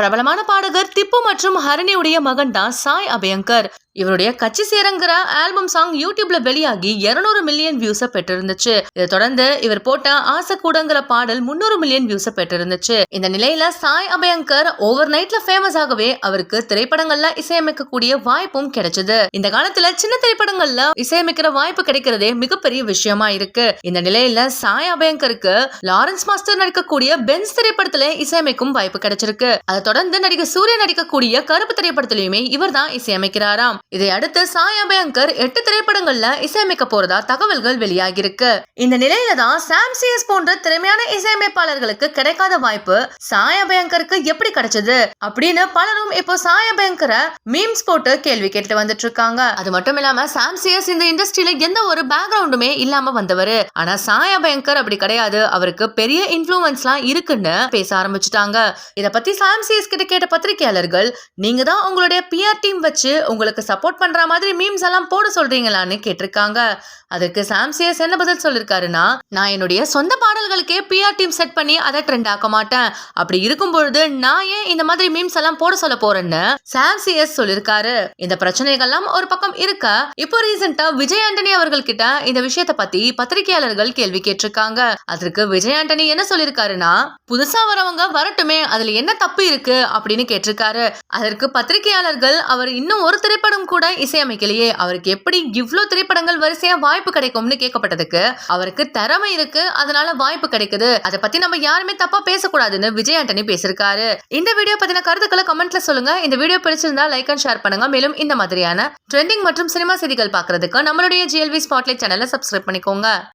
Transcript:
பிரபலமான பாடகர் திப்பு மற்றும் ஹரணியுடைய மகன் தான் சாய் அபயங்கர். இவருடைய கட்சி சேரங்கிற ஆல்பம் சாங் யூடியூப்ல வெளியாகி 200 மில்லியன் வியூஸ பெற்றிருந்துச்சு. இதை தொடர்ந்து இவர் போட்ட ஆசை கூடங்கிற பாடல் 300 மில்லியன் வியூஸை பெற்றிருந்துச்சு. இந்த நிலையில சாய் அபயங்கர் ஓவர் நைட்ல ஃபேமஸ் ஆகவே அவருக்கு திரைப்படங்கள்ல இசையமைக்கக்கூடிய வாய்ப்பும் கிடைச்சது. இந்த காலத்துல சின்ன திரைப்படங்கள்ல இசையமைக்கிற வாய்ப்பு கிடைக்கிறதே மிகப்பெரிய விஷயமா இருக்கு. இந்த நிலையில சாய் அபயங்கருக்கு லாரன்ஸ் மாஸ்டர் நடிக்கக்கூடிய பென்ஸ் திரைப்படத்துல இசையமைக்கும் வாய்ப்பு கிடைச்சிருக்கு. அதை தொடர்ந்து நடிகர் சூர்யா நடிக்கக்கூடிய கருப்பு திரைப்படத்திலயுமே இவர் தான் இசையமைக்கிறாராம். இதை அடுத்து சாய் அபயங்கர் எட்டு திரைப்படங்கள்ல இசையமைக்க போறதா தகவல்கள் வெளியாகிருக்கு இந்த நிலையில தான் சாம் சிஎஸ் போன்ற திறமையான இசையமைப்பாளர்களுக்கு கிடைக்காத வாய்ப்பு சாய் அபயங்கருக்கு எப்படி கிடைச்சது? அப்படின்னு பலரும் இப்போ சாய் அபயங்கர மீம்ஸ் போட்டு கேள்வி கேட்டு வந்துட்டு இருக்காங்க. அது மட்டும் இல்லாம சாம் சிஎஸ் இந்த இண்டஸ்ட்ரியில எந்த ஒரு பேக்ரவுண்டுமே இல்லாம வந்தவர். ஆனா சாய் அபயங்கர் அப்படி கிடையாது. அவருக்கு பெரிய இன்ஃபுளுன்ஸ்லாம் இருக்குன்னு பேச ஆரம்பிச்சுட்டாங்க. இத பத்தி சாம் சிஎஸ் கிட்ட கேட்ட பத்திரிகையாளர்கள் நீங்க தான் உங்களுடைய பிஆர் டீம் வச்சு உங்களுக்கு சப்போர்ட் பண்ற மாதிரி மீம்ஸ் எல்லாம் போட சொல்றீங்களான்னு கேட்டிருக்காங்க. அதுக்கு சாம்சியஸ் என்ன பதில் சொல்லிருக்காருன்னா நான் என்னுடைய சொந்த பாடல்களுக்கே பிஆர் டீம் செட் பண்ணி அதை ட்ரெண்ட் ஆக்க மாட்டேன். அப்படி இருக்கும் பொழுது நான் ஏன் இந்த மாதிரி மீம்ஸ் எல்லாம் போட சொல்ல போறேன்னு சாம்சியஸ் சொல்லிருக்காரு. இந்த பிரச்சனைகள்லாம் ஒரு பக்கம் இருக்க? இப்போ ரீசெண்டா விஜய் ஆண்டனி அவர்கள் கிட்ட இந்த விஷயத்தை பத்தி பத்திரிகையாளர்கள் கேள்வி கேட்டிருக்காங்க. அதற்கு விஜய் ஆண்டனி என்ன சொல்லிருக்காருன்னா புதுசா வரவங்க வரட்டுமே அதுல என்ன தப்பு இருக்கு? அப்படின்னு கேட்டிருக்காரு. அதற்கு பத்திரிகையாளர்கள் அவர் இன்னும் ஒரு திரைப்படம் கூட இசையமைக்கலையே. அவருக்கு எப்படி இவ்வளோ திரைப்படங்கள் வரிசையா வாய்ப்பு கிடைக்கும்னு கேட்கப்பட்டதுக்கு அவருக்கு திறமை இருக்கு. அதனால வாய்ப்பு கிடைக்குது. அதை பத்தி நம்ம யாருமே தப்பா பேசக்கூடாதுன்னு விஜய் ஆண்டனி பேசியிருக்காரு. இந்த வீடியோ பத்தின கருத்துக்களை கமெண்ட்ல சொல்லுங்க. இந்த வீடியோ பிடிச்சிருந்தா லைக் அண்ட் ஷேர் பண்ணுங்க. மேலும் இந்த மாதிரியான ட்ரெண்டிங் மற்றும் சினிமா செய்திகள் பார்க்கறதுக்கு நம்மளுடைய ஜிஎல்வி ஸ்பாட்லைட் சேனலை சப்ஸ்கிரைப் பண்ணிக்கோங்க.